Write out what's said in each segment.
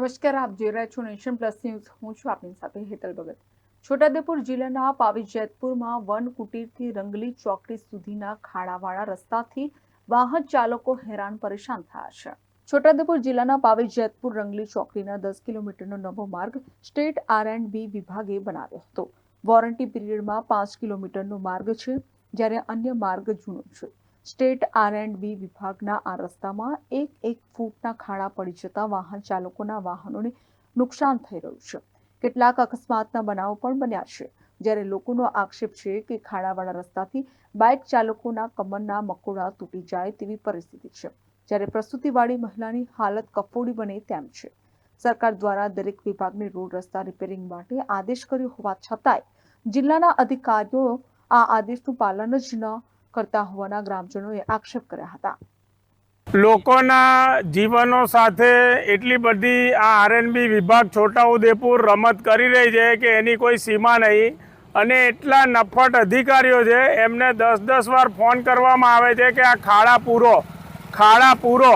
નમસ્કાર, આપ જોઈ રહ્યા છો નેશન પ્લસ ન્યૂઝ. હું છું આપની સાથે હેતલ ભગત. છોટાઉદેપુર જિલ્લાના પાવી જેતપુરમાં વન કુટીરથી રંગલી ચોકડી સુધીના ખાડાવાળા રસ્તાથી વાહન ચાલકો હેરાન પરેશાન થયા છે. છોટાઉદેપુર જિલ્લાના પાવી જેતપુર રંગલી ચોકડીના દસ કિલોમીટરનો નવો માર્ગ સ્ટેટ આર એન્ડ બી વિભાગે બનાવ્યો હતો. વોરંટી પીરિયડમાં પાંચ કિલોમીટરનો માર્ગ છે, જ્યારે અન્ય માર્ગ જૂનો છે. સ્ટેટ આર એન્ડ બી વિભાગના આ રસ્તામાં એક એક ફૂટના ખાડા પડી જતા વાહન ચાલકોના વાહનોને નુકસાન થઈ રહ્યું છે. કેટલાક અકસ્માતના બનાવો પણ બન્યા છે. જ્યારે લોકોનો આક્ષેપ છે કે ખાડાવાળા રસ્તાથી બાઇક ચાલકોના કમરના મકોડા તૂટી જાય તેવી પરિસ્થિતિ છે. જ્યારે પ્રસૂતિવાળી મહિલાની હાલત કફોડી બને તેમ છે. સરકાર દ્વારા દરેક વિભાગને રોડ રસ્તા રિપેરિંગ માટે આદેશ કર્યો હોવા છતાંય જિલ્લાના અધિકારીઓ આ આદેશનું પાલન જ ન કરતા હોવાના ગ્રામજનોએ આક્ષેપ કર્યા હતા. લોકોના જીવનો સાથે એટલી બધી આ આરએનબી વિભાગ છોટાઉદેપુર રમત કરી રહી છે કે એની કોઈ સીમા નહીં. અને એટલા નફટ અધિકારીઓ છે, એમને દસ દસ વાર ફોન કરવામાં આવે છે કે આ ખાડા પૂરો ખાડા પૂરો.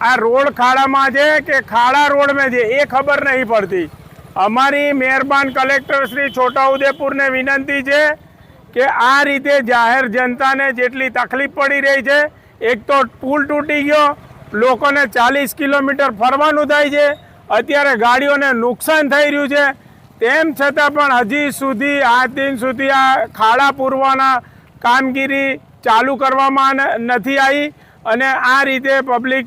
આ રોડ ખાડામાં છે કે ખાડા રોડમાં છે, એ ખબર નહીં પડતી. અમારી મહેરબાન કલેક્ટર શ્રી છોટાઉદેપુરને વિનંતી છે કે આ રીતે જાહેર જનતાને જેટલી તકલીફ પડી રહી છે, એક તો પુલ તૂટી ગયો, લોકોને ચાલીસ કિલોમીટર ફરવાનું થાય છે, અત્યારે ગાડીઓને નુકસાન થઈ રહ્યું છે. તેમ છતાં પણ હજી સુધી આ દિન સુધી આ ખાડા પૂરવાના કામગીરી ચાલુ કરવામાં નથી આવી અને આ રીતે પબ્લિક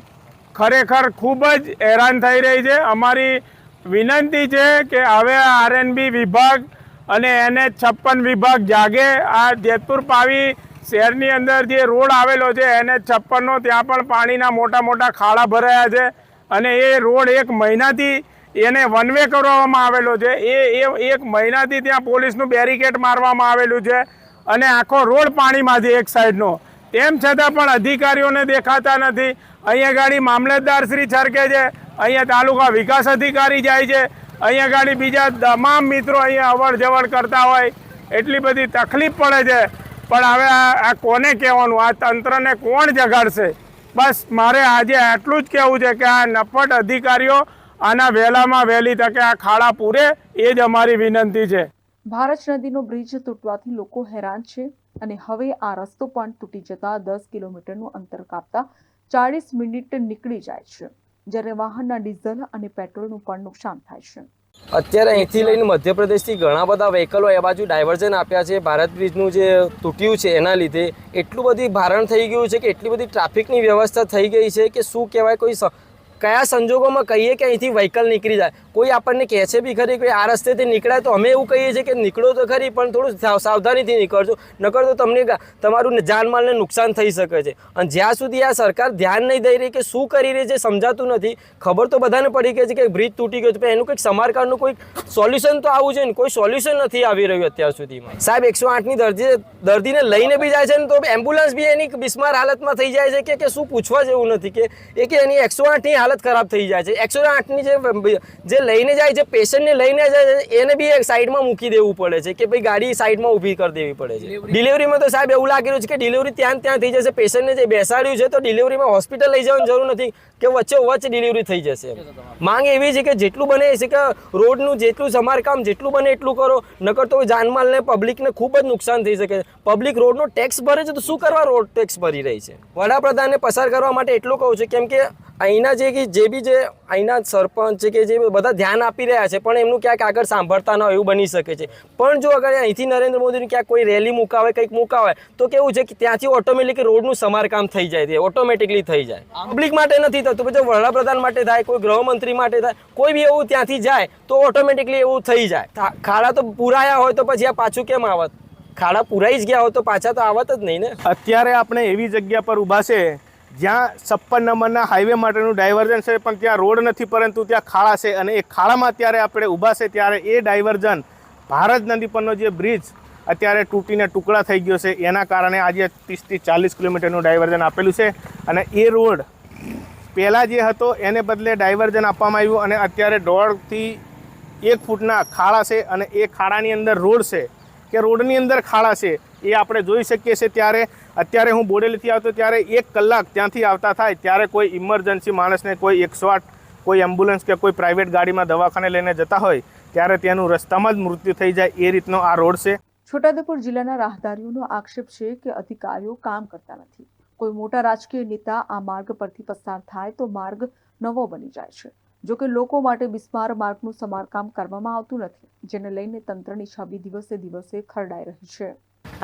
ખરેખર ખૂબ જ હેરાન થઈ રહી છે. અમારી વિનંતી છે કે હવે આરએનબી વિભાગ અને એને છપ્પન વિભાગ જાગે. આ જેતપુર પાવી શહેરની અંદર જે રોડ આવેલો છે, એને છપ્પનનો ત્યાં પણ પાણીના મોટા મોટા ખાડા ભરાયા છે અને એ રોડ એક મહિનાથી એને વન વે કરવામાં આવેલો છે. એ એ એક મહિનાથી ત્યાં પોલીસનું બેરિકેડ મારવામાં આવેલું છે અને આખો રોડ પાણીમાંથી એક સાઈડનો. તેમ છતાં પણ અધિકારીઓને દેખાતા નથી. અહીંયા ગાડી મામલતદાર શ્રી છરકે છે. અહીંયા તાલુકા વિકાસ અધિકારી જાય છે. અહીંયા ગાડી બીજા તમામ મિત્રો અહીંયા અવર જવર કરતા હોય, એટલી બધી તકલીફ પડે છે. પણ હવે આ કોને કહેવાનું? આ તંત્રને કોણ જગાડશે? બસ મારે આજે આટલું જ કહેવું છે કે આ નફટ અધિકારીઓ આના વહેલામાં વહેલી તકે આ ખાડા પૂરે, એ જ અમારી વિનંતી છે. ભારત નદીનો બ્રિજ તૂટવાથી લોકો હેરાન છે અને હવે આ રસ્તો પણ તૂટી જતા દસ કિલોમીટરનું અંતર કાપતા ચાળીસ મિનિટ નીકળી જાય છે. જ્યારે વાહનના ડીઝલ અને પેટ્રોલનું પણ નુકસાન થાય છે. અત્યારે અહીંથી લઈને મધ્યપ્રદેશથી ઘણા બધા વ્હીકલો એ બાજુ ડાયવર્ઝન આપ્યા છે. ભારત બ્રિજનું જે તૂટ્યું છે એના લીધે એટલું બધી ભારણ થઈ ગયું છે કે એટલી બધી ટ્રાફિકની વ્યવસ્થા થઈ ગઈ છે કે શું કહેવાય કોઈ કયા સંજોગોમાં કહીએ કે અહીંથી વ્હીકલ નીકળી જાય. કોઈ આપણને કહે છે બી ખરી કે આ રસ્તેથી નીકળાય તો અમે એવું કહીએ છીએ કે નીકળો તો ખરી, પણ થોડું સાવ- સાવધાનીથી નીકળજો. નકર તો તમને તમારું જાનમાલને નુકસાન થઈ શકે છે. અને જ્યાં સુધી આ સરકાર ધ્યાન નહીં દઈ રહી કે શું કરી રહી છે સમજાતું નથી, ખબર તો બધાને પડી ગઈ છે કે બ્રિજ તૂટી ગયો છે. એનું કંઈક સમારકામનું કોઈ સોલ્યુશન તો આવવું જોઈએ ને, કોઈ સોલ્યુશન નથી આવી રહ્યું અત્યાર સુધીમાં. સાહેબ, એકસો આઠની દર્દી દર્દીને લઈને બી જાય છે ને તો એમ્બ્યુલન્સ બી એની બિસ્માર હાલતમાં થઈ જાય છે કે શું પૂછવા જેવું નથી કે, એ કે એની એકસો આઠની હાલત ખરાબ થઈ જાય છે. એકસો આઠની જે લઈને જાય છે પેશન્ટને લઈને જાય છે એને બી એક સાઈડમાં મૂકી દેવું પડે છે કે ભાઈ ગાડી સાઈડમાં ઊભી કરી દેવી પડે છે. ડિલિવરીમાં તો સાહેબ એવું લાગી રહ્યું છે કે ડિલિવરી ત્યાં ત્યાં થઈ જશે પેશન્ટને જે બેસાડ્યું છે તો ડિલિવરીમાં હોસ્પિટલ લઈ જવાની જરૂર નથી કે વચ્ચે વચ્ચે ડિલિવરી થઈ જશે માંગ એવી છે કે જેટલું બને છે કે રોડનું જેટલું સમારકામ જેટલું બને એટલું કરો નકર તો જાનમાલને પબ્લિકને ખૂબ જ નુકસાન થઈ શકે પબ્લિક રોડનો ટેક્સ ભરે છે તો શું કરવા રોડ ટેક્સ ભરી રહી છે? વડાપ્રધાનને પસાર કરવા માટે એટલું કહું છું કેમ કે અહીંના જે કે જે બી જે અહીંના સરપંચ છે કે જે બધા ધ્યાન આપી રહ્યા છે, પણ એમનું ક્યાંક આગળ સાંભળતા ન હોય એવું બની શકે છે. પણ જો અગર અહીંથી નરેન્દ્ર મોદીની ક્યાંક કોઈ રેલી મુકાવે, કંઈક મુકાવે, તો કેવું છે કે ત્યાંથી ઓટોમેટિક રોડનું સમારકામ થઈ જાય છે ઓટોમેટિકલી થઈ જાય. પબ્લિક માટે નથી થતું પછી વડાપ્રધાન માટે થાય, કોઈ ગૃહમંત્રી માટે થાય, કોઈ બી એવું ત્યાંથી જાય, તો ઓટોમેટિકલી એવું થઈ જાય. ખાડા તો પુરાયા હોય તો પછી આ પાછું કેમ આવત? ખાડા પુરાઈ જ ગયા હોય તો પાછા તો આવત જ નહીં ને. અત્યારે આપણે એવી જગ્યા પર ઊભા છે જ્યાં છપ્પન નંબરના હાઈવે માટેનું ડાયવર્ઝન છે, પણ ત્યાં રોડ નથી, પરંતુ ત્યાં ખાડા છે અને એ ખાડામાં અત્યારે આપણે ઊભા છે ત્યારે એ ડાયવર્ઝન ભારત નદી પરનો જે બ્રિજ અત્યારે તૂટીને ટુકડા થઈ ગયો છે, એના કારણે આજે ત્રીસથી ચાલીસ કિલોમીટરનું ડાયવર્ઝન આપેલું છે અને એ રોડ પહેલાં જે હતો એને બદલે ડાયવર્ઝન આપવામાં આવ્યું અને અત્યારે દોઢથી એક ફૂટના ખાડા છે અને એ ખાડાની અંદર રોડ છે. કે રોડની અંદર ખાડા છે એ આપણે જોઈ શકીએ છીએ ત્યારે. અત્યારે હું બોડેલીથી આવતો ત્યારે એક કલાક ત્યાંથી આવતા થાય ત્યારે કોઈ ઇમરજન્સી માણસને કોઈ એકસો આઠ કોઈ એમ્બ્યુલન્સ કે કોઈ પ્રાઇવેટ ગાડીમાં દવાખાને લઈને જતા હોય ત્યારે ત્યાંનું રસ્તામાં જ મૃત્યુ થઈ જાય એ રીતનો આ રોડ છે. છોટાઉદેપુર જિલ્લાના રાહદારીઓનો આક્ષેપ છે કે અધિકારીઓ કામ કરતા નથી. કોઈ મોટા રાજકીય નેતા આ માર્ગ પરથી પસાર થાય તો માર્ગ નવો બની જાય છે. જો કે લોકો માટે બિસ્માર માર્ગનું સમારકામ કરવામાં આવતું નથી, જેને લઈને તંત્રની છબી દિવસે દિવસે ખરડાઈ રહી છે.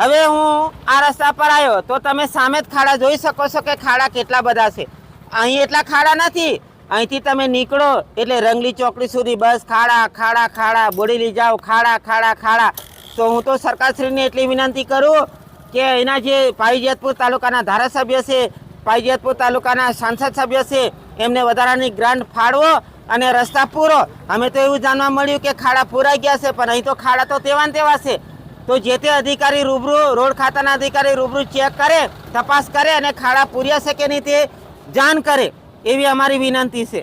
હવે હું આ રસ્તા પર આવ્યો તો તમે સામે જ ખાડા જોઈ શકો છો કે ખાડા કેટલા બધા છે. અહીં એટલા ખાડા નથી. અહીંથી તમે નીકળો એટલે રંગલી ચોકડી સુધી બસ ખાડા ખાડા ખાડા બોડેલી જાઓ, ખાડા ખાડા ખાડા. તો હું તો સરકારશ્રીને એટલી વિનંતી કરું કે એના જે પાવીજેતપુર તાલુકાના ધારાસભ્ય છે પાવીજેતપુર તાલુકાના સાંસદ સભ્ય છે, એમને વધારાની ગ્રાન્ટ ફાળવો અને રસ્તા પૂરો. અમે તો એવું જાણવા મળ્યું કે ખાડા પૂરાઈ ગયા છે, પણ અહીં તો ખાડા તો તેવા તેવા છે. તો જે તે અધિકારી રૂબરૂ રોડ ખાતાના અધિકારી રૂબરૂ ચેક કરે, તપાસ કરે અને ખાડા પૂર્યા છે કે નહીં તે જાણ કરે, એવી અમારી વિનંતી છે.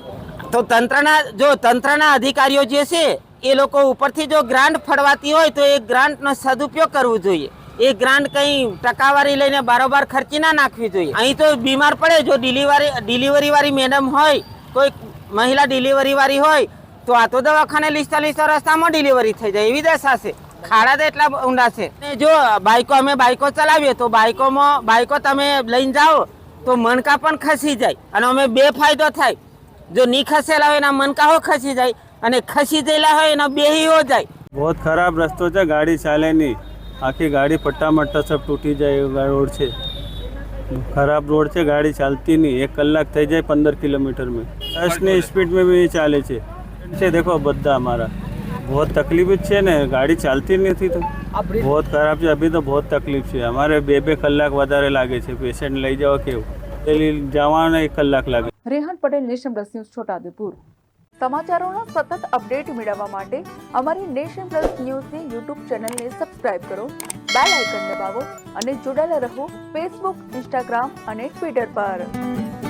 તો તંત્રના, જો તંત્રના અધિકારીઓ જે છે, એ લોકો ઉપરથી જો ગ્રાન્ટ ફળવાતી હોય તો એ ગ્રાન્ટનો સદુપયોગ કરવો જોઈએ. એ ગ્રાન્ટ કંઈ ટકાવારી લઈને બારોબાર ખર્ચી ના નાખવી જોઈએ. અહીં તો બીમાર પડે, જો ડિલિવરી, ડિલિવરીવાળી મેડમ હોય, કોઈ મહિલા ડિલિવરીવાળી હોય, તો આ તો દવાખાને લીસતા લીસતા રસ્તામાં ડિલિવરી થઈ જાય, એવી દશા છે. ખાડા તો એટલા ઊંડા છે. જો બાઇકો અમે બાઇકો ચલાવીએ તો બાઇકોમાં બાઇકો તમે લઈને જાઓ તો મણકા પણ ખસી જાય અને અમે બે ફાયદો થાય. જો નહીં ખસેલા હોય એના મણકાઓ ખસી જાય અને ખસી જયેલા હોય એના બેહીઓ જાય. બહુ ખરાબ રસ્તો છે ગાડી ચાલે નહીં આખી ગાડી પટ્ટા મટ્ટા સબ તૂટી જાય રોડ છે. ખરાબ રોડ છે ગાડી ચાલતી નહીં. એક કલાક થઈ જાય પંદર કિલોમીટરમાં. દસની સ્પીડમાં બી ચાલે છે. છે દેખો બધા અમારા. बहुत તકલીફ જ છે ને ગાડી ચાલતી જ નથી તો बहुत ખરાબ છે અભી તો बहुत તકલીફ છે અમારે બે બે કલાક વધારે લાગે છે પેશન્ટ લઈ જાઓ કેવું પેલી જવાના એક કલાક લાગે Rehan Patel Nation Plus News Chhotaudepur સમાચારોના સતત અપડેટ મેળવવા માટે અમારી નેશન પ્લસ ન્યૂઝની યુટ્યુબ ચેનલને સબસ્ક્રાઇબ કરો બેલ આઇકન દબાવો અને જોડાયેલા રહો ફેસબુક ઇન્સ્ટાગ્રામ અને ટ્વિટર પર